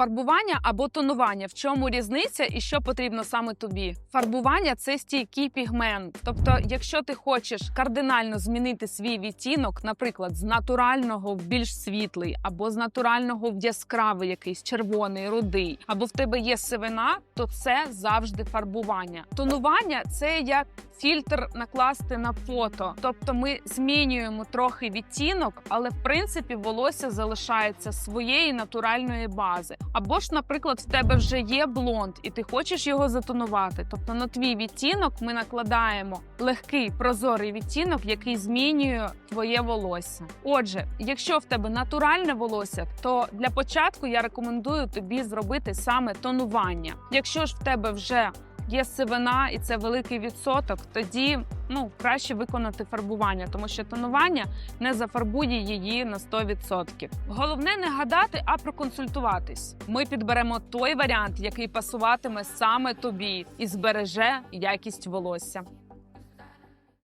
Фарбування або тонування. В чому різниця і що потрібно саме тобі? Фарбування це стійкий пігмент. Тобто, якщо ти хочеш кардинально змінити свій відтінок, наприклад, з натурального в більш світлий, або з натурального в яскравий, якийсь червоний, рудий, або в тебе є сивина, то це завжди фарбування. Тонування це як фільтр накласти на фото. Тобто ми змінюємо трохи відтінок, але в принципі волосся залишається своєї натуральної бази. Або ж, наприклад, в тебе вже є блонд, і ти хочеш його затонувати. Тобто на твій відтінок ми накладаємо легкий прозорий відтінок, який змінює твоє волосся. Отже, якщо в тебе натуральне волосся, то для початку я рекомендую тобі зробити саме тонування. Якщо ж в тебе вже є сивина і це великий відсоток, тоді ну краще виконати фарбування, тому що тонування не зафарбує її на 100%. Головне не гадати, а проконсультуватись. Ми підберемо той варіант, який пасуватиме саме тобі і збереже якість волосся.